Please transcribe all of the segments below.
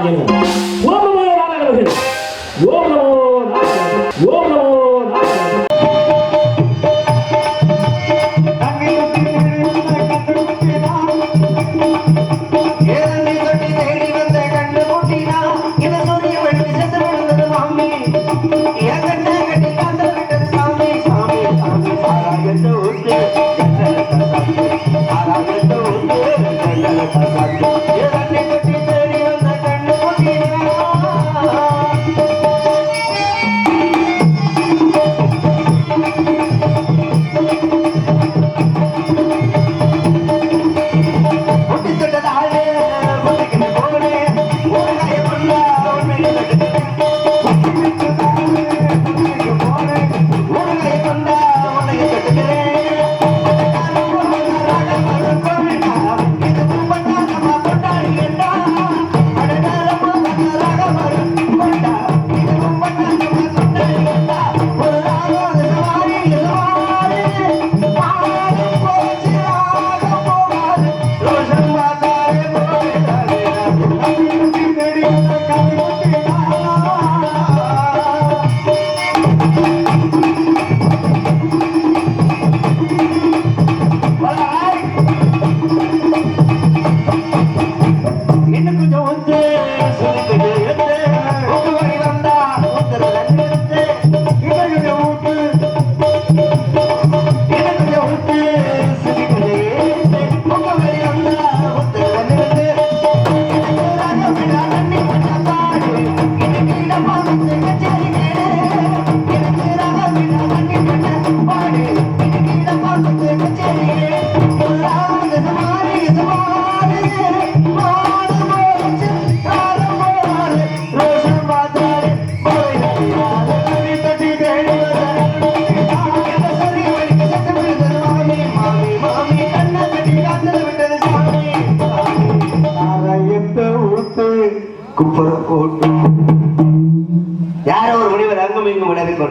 என ஓமமோ வாழவர்கள் ஓம்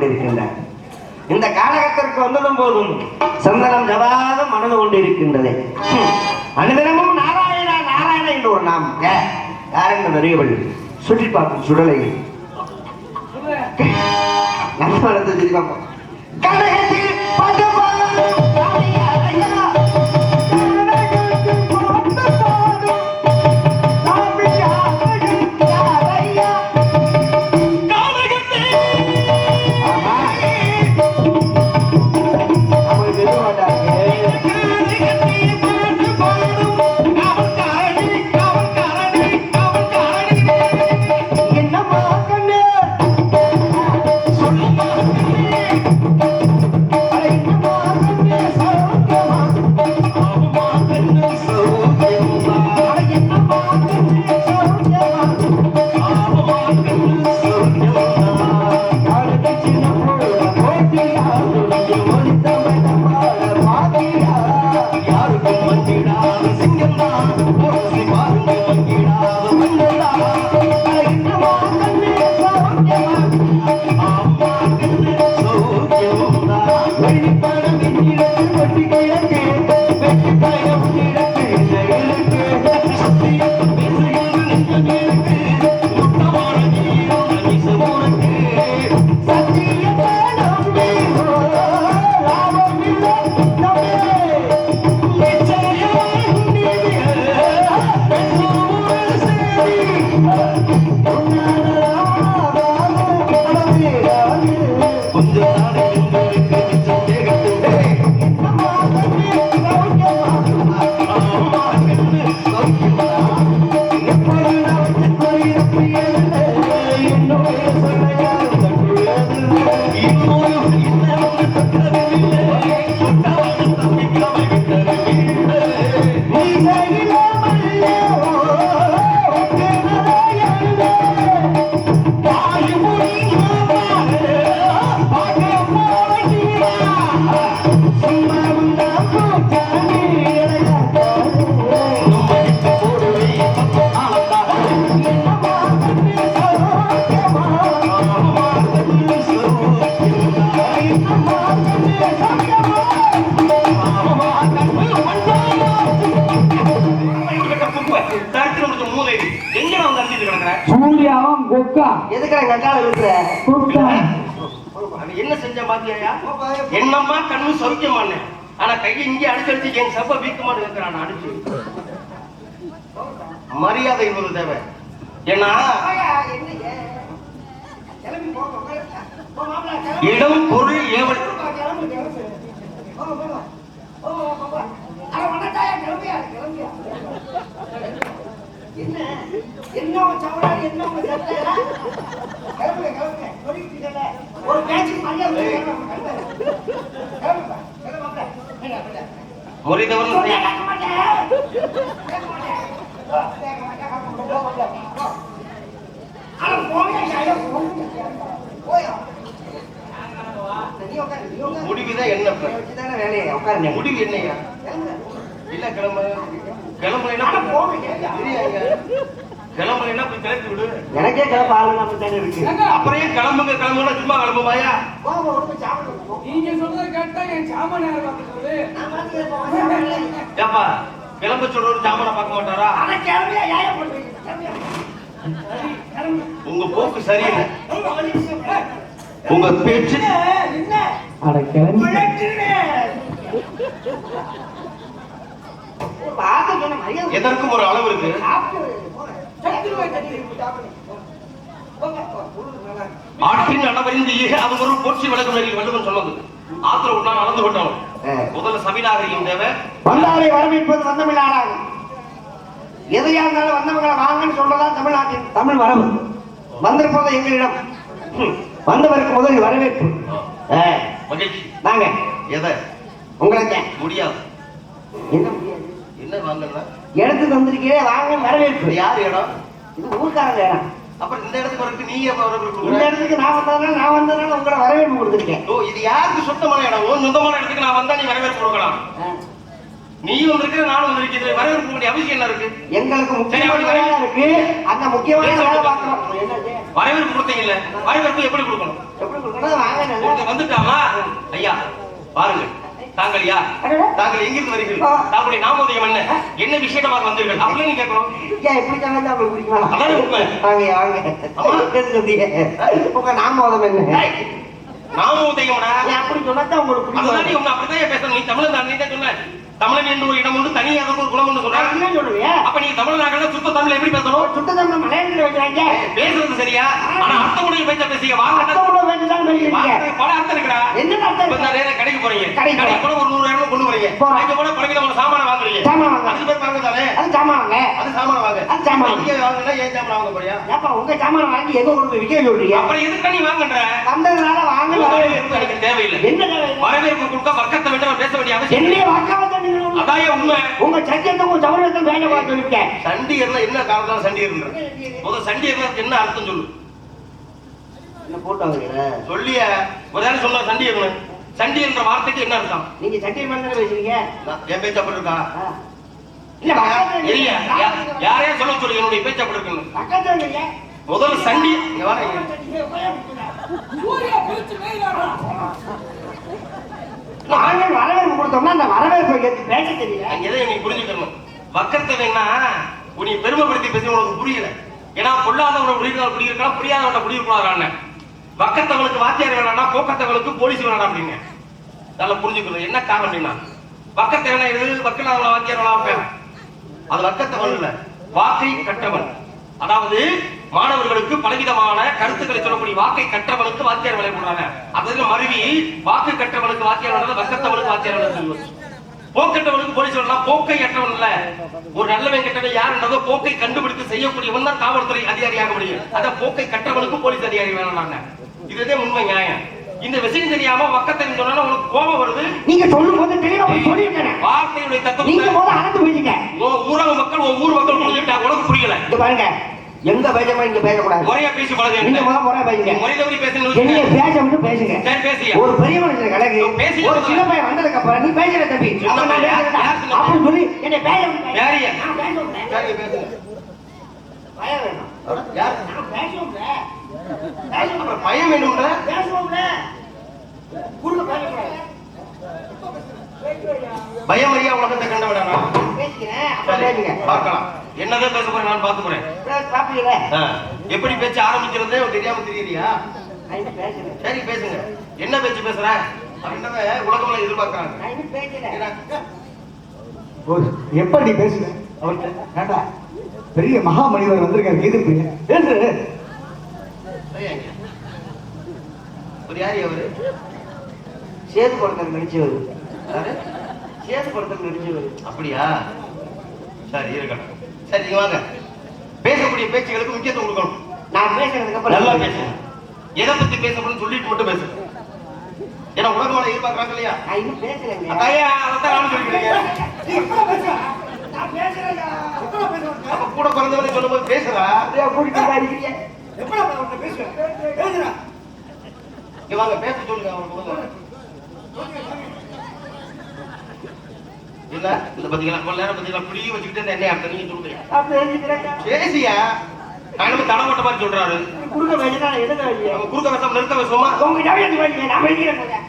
கொண்டிருக்கின்றார் இந்த காலகத்திற்கு வந்ததும் போதும் சந்தனம் ஜவாதம் மணந்து கொண்டிருக்கின்றது. அனுதினமும் நாராயணா நாராயண என்று ஒரு நாம். யார் என்று நிறையவள் சுற்றி பார்க்கும் சுடலை. நல்ல சுற்றி பார்ப்போம். கழகத்தில் சூர்யாவும் கொக்கா எதுக்குடா கட்டால இருக்கிற கொக்கா அவன் என்ன செஞ்ச பாத்தியா என்னம்மா கண்ணு சௌக்கியமானே ஆனா கையை இங்கே அடிச்சு அடிச்சு என் செப்ப வீக்கமானு இருக்கிறான் அடிச்சு. மரியாதை இவ்வளவு தேவை. ஏன்னா இடம் பொருள் ஏவல். என்ன? என்ன உன் சவடாரி, என்ன உன் சட்டை? கிளம்புங்க, கிளம்புங்க. சொல்லிட்டு இருக்கேன்ல. ஒரு பேச்சுக்கு மரியாதை கொடுக்கணும். கிளம்புங்க, கிளம்புங்க. ஏங்க, அப்படியே. முறிதவன் சொன்னா கேட்க மாட்டேன். கேட்க மாட்டேன். போ, கேட்க மாட்டேன். போ, போ, போ, போ. அட, போங்க, ஐயா, போங்க. போயா. நீ உட்காரு, நீ உட்காரு. முடிவுதான் என்ன வேலையை. முடிவு என்னையா கிளம்புங்க. இல்ல கிளம்பு என்ன என்ன போய் கிளப்பி விடு. எனக்கே கிளம்ப ஆளுங்க தானே இருக்கு அப்புறம் ஏன் கிளம்புங்க கிளம்புங்க சும்மா கிளம்புவாயா. நீங்க சொல்றது கேட்டா என் சாமான். ஏப்பா கிளம்ப சொல்றவர் ஜாமான பார்க்க மாட்டாரா. கிளம்பு. உங்க போக்கு சரியில்லை. உங்க பேச்சு என்ன? அட கிளம்பி. பார்த்து சொன்ன மரியாதை எதற்கும் ஒரு அளவு இருக்கு. ஆற்றின் அளவறிந்து ஈக அது ஒரு போற்றி விளக்கும் வள்ளுவன் சொன்னது ஆத்திர விட்டா நடந்து விட்டவன் ஆ. முதல்ல சபிநாகரிகம் தேவை வந்தாரை வரவேற்பது வந்தமிழாராகும் எதையா இருந்தாலும் வந்தவங்களை வாங்கன்னு சொல்றதான் தமிழ்நாட்டின் தமிழ் மரபு வந்திருப்பது எங்களிடம். வந்தவருக்கு முதலில் வரவேற்பு. நாங்க எதை? உங்களுக்கு. முடியாது. என்ன முடியாது? என்ன வாங்கலாம்? இடத்துக்கு வந்திருக்கீங்க வாங்கன்னு வரவேற்பு. யார் இடம்? இது ஊர்க்காரங்க. இடம் அப்புறம் இந்த இடத்துக்கு வரக்கு நீ எப்ப வர இந்த? இடத்துக்கு நான் வந்ததுனால நான் வந்ததுனால உங்களை வரவேற்பு கொடுத்துருக்கேன். ஓ இது யாருக்கு சொந்தமான இடம்? உன் சொந்தமான இடத்துக்கு நான் வந்தா நீ வரவேற்பு கொடுக்கலாம். நீ வந்திருக்கிற நானும் வந்திருக்கிறது வரவேற்பு வேண்டிய அவசியம் என்ன இருக்கு? எங்களுக்கு முக்கியமான இருக்கு. அந்த முக்கியமான வரவேற்பு கொடுத்தீங்கல்ல. வரவேற்பு எப்படி கொடுக்கணும்? எப்படி கொடுக்கணும்? வாங்க வந்துட்டாமா ஐயா பாருங்க. தாங்கள் யார். தாங்கள் எங்கிருந்து வருகிறீர்கள். தாங்களுடைய நாமோதயம் என்ன? என்ன விஷயமாக வந்தீர்கள்? அப்படின்னு நீ கேட்கணும். ஏன் அதானே உண்மை. வாங்க வாங்க. ஆமா. எதுக்கு வந்தீங்க? உங்க நாமோதம் என்ன? அப்படி சொன்னா தான் உங்களுக்கு உன்னை அப்படிதான் பேசணும் நீ தமிழன் தான் நீ தான் சொன்ன. தமிழன் என்று ஒரு இடம் உண்டு தனி அதற்கு ஒரு குணம் உண்டு சொல்ற நான் என்ன சொல்லுவேன்? அப்ப நீ தமிழ்நாட்டுல சுத்த தமிழ் எப்படி பேசணும்? சுத்ததமிழ் மலையாளத்தில் வைக்கிறாங்க. பேசுறது சரியா? ஆனா அர்த்தமுடைய பேச்ச பேசிய வாங்க. பல அர்த்தம் இருக்குடா என்ன அர்த்தம் இருக்கு? கடைக்கு போறீங்க. கடைக்கு போன ஒரு நூறு இரநூறு கொண்டு வரீங்க. அங்க போன பழகின ஒரு சாமான வாங்குறீங்க. சாமான் வாங்க. அதுக்கு பேர் வாங்க தானே. அது சாமான் அது சாமான வாங்க. அது சாமான். இங்க வாங்கினா ஏன் சாமான வாங்க போறியா ஏப்பா உங்க சாமான் வாங்கி எங்க கொண்டு போய் சொல்றீங்க? அப்புறம் எதுக்கு நீ வாங்குன்ற வந்ததுனால வாங்க வரவேற்பு எனக்கு தேவையில்லை. என்ன? வரவேற்பு கொடுக்க வக்கத்தை விட்டு பேச வேண்டிய அவசியம். என்னைய தான் நீங்க உங்க- உண்மை. உங்க சௌரியத்துக்கும் வேலை பார்த்து சொல்லிருக்கேன் சண்டியர்னா என்ன காரணத்தால சண்டியர்ன்ற முதல் சண்டியர்னா என்ன அர்த்தம் சொல்லு? என்ன போட்டு வாங்குறீங்க? சொல்லிய ஒரு நேரம் சொன்ன சண்டியர்னு சண்டியர்ன்ற வார்த்தைக்கு என்ன அர்த்தம்? நீங்க சத்தியம் பண்ண பேசுறீங்க? என் பேச்சு அப்படி இருக்கா ஆ. இல்ல பக்கத்துல இல்லையா யா- யாரையா சொல்ல சொல்லு என்னுடைய பேச்சு அப்படி இல்லைங்க. முதல்ல சண்டி வரவேற்பு கொடுத்தோம்னா அந்த வரவேற்பை ஏத்து பேச தெரியல. எதை நீ புரிஞ்சுக்கணும்? வக்கத்தை வேணா உன்னை பெருமைப்படுத்தி பேசி உனக்கு புரியல. ஏன்னா பொல்லாதவனை குடியிருக்கலாம் குடியிருக்கலாம் புரியாதவனை குடியிருக்கலாம் வக்கத்தவனுக்கு வாத்தியார் வேணாடா போக்கத்தவளுக்கு போலீஸ் வேணாடா அப்படிங்க. நல்லா புரிஞ்சுக்கணும். என்ன காரணம் அப்படின்னா வக்கத்தை வேணா எது வக்கலாதவன வாத்தியார் வேணா வைப்பேன் அது வக்கத்தவன் இல்ல. வாக்கை கற்றவன். அதாவது மாணவர்களுக்கு பலவிதமான கருத்துக்களை சொல்லக்கூடிய வாக்கை கற்றவனுக்கு வாத்தியார் வேலை போடுறாங்க. அதுல மருவி வாக்கு கற்றவனுக்கு வாத்தியார் வேலை வக்கத்தவனுக்கு வாத்தியார் வேலை சொல்லுவது போலீஸ் சொல்லலாம் போக்கை அற்றவன் இல்ல. ஒரு நல்லவன் கெட்டவன் என்னதோ போக்கை கண்டுபிடித்து செய்யக்கூடியவன் தான் காவல்துறை அதிகாரியாக முடியும். அதான் போக்கை கற்றவனுக்கு போலீஸ் அதிகாரி வேணாங்க இதுதான் உண்மை நியாயம். இந்த விஷயம் தெரியாம வக்கத்தை சொன்னா உனக்கு கோபம் வருது. நீங்க சொல்லும் போது தெளிவா வார்த்தையுடைய நீங்க தத்துவம் போது அறந்து போயிட்டீங்க ஊரக மக்கள் ஊர் மக்கள் புரிஞ்சுட்டா உனக்கு புரியல. இங்க பாருங்க. எங்க பேசமா இங்க பேசக்கூடாது. முறையா பேசி பழகு நீங்க முத முறை பேசுங்க. முறை தவறி என்னைய பேசணும் பேச விட்டு பேசுங்க. சரி பேசியா? ஒரு பெரிய மனுஷன் கலகு பேசி ஒரு சின்ன பையன் வந்ததுக்கு அப்புறம் நீ பேசுற தம்பி. சின்ன அப்ப நான் பையன், பேசுறேன்டா. யார் சின்ன அப்படின்னு சொல்லி என்னை பேச யாரையா? நான். சரி பேசுங்க பயம் வேணும். யார்? நான் பயம் பேசக்கூடாது. பயம் அறியா உலகத்தை பேசுங்க. பார்க்கலாம். என்னதான் பேச போறேன் நான் பார்த்து போறேன். எப்படி பேச்சு ஆரம்பிக்கிறதே உனக்கு தெரியாம தெரியலையா சரி பேசுங்க. என்ன பேச்சு பேசுற? அப்படின்றத உலகம்ல எதிர்பார்க்கறாங்க. நான் இன்னும் பேசுறேன் எப்ப நீ பேசுற அவர்கிட்ட பெரிய மகாமணிவர் வந்திருக்காரு பிரியா என்று ஒரு யாரு அவரு? சேது படத்தில் நடிச்சவர்? சேது படத்தில் நடிச்சவர். அப்படியா? சரி இருக்கட்டும். சரி நீங்க வாங்க. பேசக்கூடிய பேச்சுகளுக்கு முக்கியத்துவம் கொடுக்கணும். நான் பேசுறதுக்கு அப்புறம் நல்லா பேசுங்க. எதை பத்தி பேசணும்னு சொல்லிட்டு மட்டும் பேசுங்க. ஏன்னா உலகமான எதிர்பார்க்கறாங்க இல்லையா? நான் இன்னும் பேசலைங்க. அதையா அதைத்தான் நானும் சொல்லிக்கிறீங்க நீ இப்ப பேசுற. நான் பேசுறேன். அப்ப கூட பிறந்தவரை சொல்லும்போது பேசுறா? கூட்டிட்டு வந்து அடிக்கிறீங்க. எப்ப நான் பேசுவேன் பேசுறா இங்க வாங்க பேச சொல்லுங்க அவங்க முதல்ல. இல்ல இந்த பாத்தீங்களா கொஞ்ச நேரம் பாத்தீங்களா புளி வச்சுக்கிட்டு இந்த எண்ணெய் அப்ப நீங்க பேசிக்கிறேங்க பேசியா? நான் தடப்பட்ட மாதிரி சொல்றாரு. குறுக்க பேசினா நான் எதுக்கு வேண்டிய அவங்க குறுக்க நிறுத்த விஷமா உங்க நான் பேசிக்கிறேன்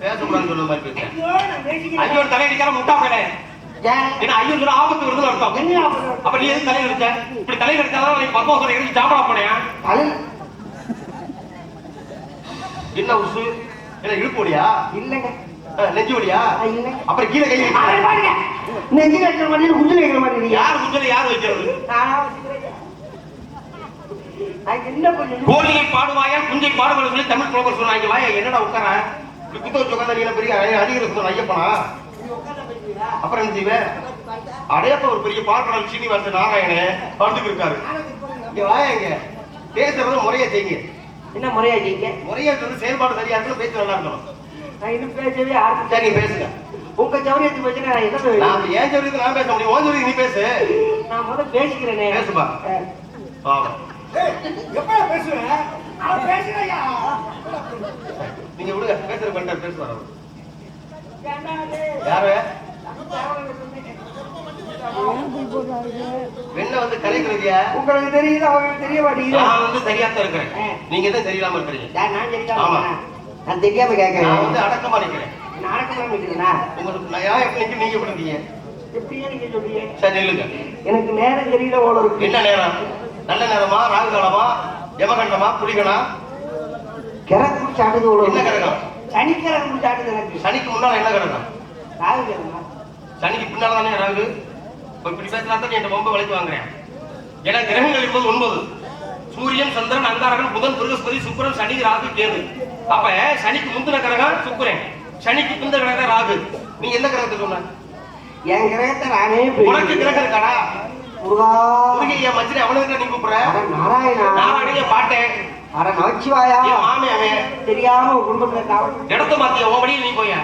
பேசக்கூடாதுன்னு சொன்ன மாதிரி பேசுறேன். ஐயோ முட்டா போயிட? ஏன்னா ஐயோ சொல்ல ஆபத்து வருதுன்னு அர்த்தம். என்ன? அப்ப நீ எதுக்கு தலையில இருக்க இப்படி தலையில எடுத்தாதான் நீ பத்மாசம் இறங்கி சாப்பிட போனேன். என்ன உசு? என்ன இழுப்பு இல்லைங்க. நெஞ்சு இல்லைங்க. அப்புறம் கீழே கை பாருங்க. நெஞ்சு வைக்கிற மாதிரி குஞ்சு வைக்கிற மாதிரி இல்லையா யார் குஞ்சல யார் வைக்கிறது? கோழியை பாடுவாயா குஞ்சை பாடுவது சொல்லி தமிழ் புலவர் சொன்னாங்க வாயா என்னடா உட்கார? குத்த வச்சு உட்காந்தா பெரிய அடிக்கிற சொன்ன ஐயப்பனா? அப்புறம் என்ன செய்வேன் அடையப்ப ஒரு பெரிய பார்க்கடல் சீனிவாச நாராயணன் படுத்துக்கு இருக்காரு. இங்க வாயா இங்க. பேசுறது முறையா செய்யுங்க. என்ன முறையா செய்யுங்க முறையா சொல்லி செயல்பாடு சரியா இருக்கணும் பேச்சு நல்லா இருக்கணும். நான் இன்னும் பேசவே ஆரம்பிச்சேன் சரி பேசுங்க. உங்க சௌரியத்தை பற்றி நான் என்ன நான் ஏன் சொல்றது நான் பேச முடியும்? சொல்லி நீ பேசு. நான் முதல்ல பேசிக்கிறேனே. பேசுப்பா. ஆமா எப்ப பேசுவேன் நான் பேசுறேன்யா. நீங்க விடுங்க பேசுற பண்ணிட்டார் பேசுவார்? யாரு? வந்து கலைக்கிறதியா உங்களுக்கு தெரியுது? அவங்களுக்கு தெரிய மாட்டேங்குது நான் வந்து சரியாத்தான் இருக்கிறேன். நீங்க தான் சரியில்லாம இருக்கிறீங்க. நான் தெரியாம? நான் தெரியாம நான் வந்து அடக்கமா நிக்கிறேன். நான் அடக்கமா நிக்கிறேனா? உங்களுக்கு நான் எப்படி நீங்க எப்படி இருக்கீங்க எப்படியே நீங்க சொல்றீங்க? சரி எனக்கு நேரம் தெரியல ஓட இருக்கு. என்ன நேரம்? நல்ல நேரமா? ராகு காலமா யமகண்டமா? குடிகனா கிழக்கு குடிச்சு ஆடுது ஓட என்ன கிரகம்? சனிக்கிழமை குடிச்சு ஆடுது எனக்கு. சனிக்கு முன்னால என்ன கிரகம்? ராகு கிழமை சனிக்கு பின்னால தானே ராகு? இப்ப இப்படி பேசினா தான் நீ என் ரொம்ப விலைக்கு வாங்குறேன். ஏன்னா கிரகங்கள் என்பது ஒன்பது. சூரியன் சந்திரன் அங்காரகன் புதன் பிருகஸ்பதி சுக்கிரன் சனி ராகு கேது. அப்ப சனிக்கு முந்தின கிரகம் சுக்கிரன். சனிக்கு பிந்த கிரகம் ராகு. நீ என்ன கிரகத்தை சொன்ன? என் கிரகத்தை நானே உனக்கு கிரகம் இருக்காடா? முருகா. முருகன் என் மச்சினை அவனுக்கு நீ கூப்பிடுற? நாராயணா. நாராயணிய பாட்டேன் அட நமச்சிவாயா. என் மாமி அவன் தெரியாம குடும்பத்துல இடத்த மாத்திய? உன் வழியில் நீ போய?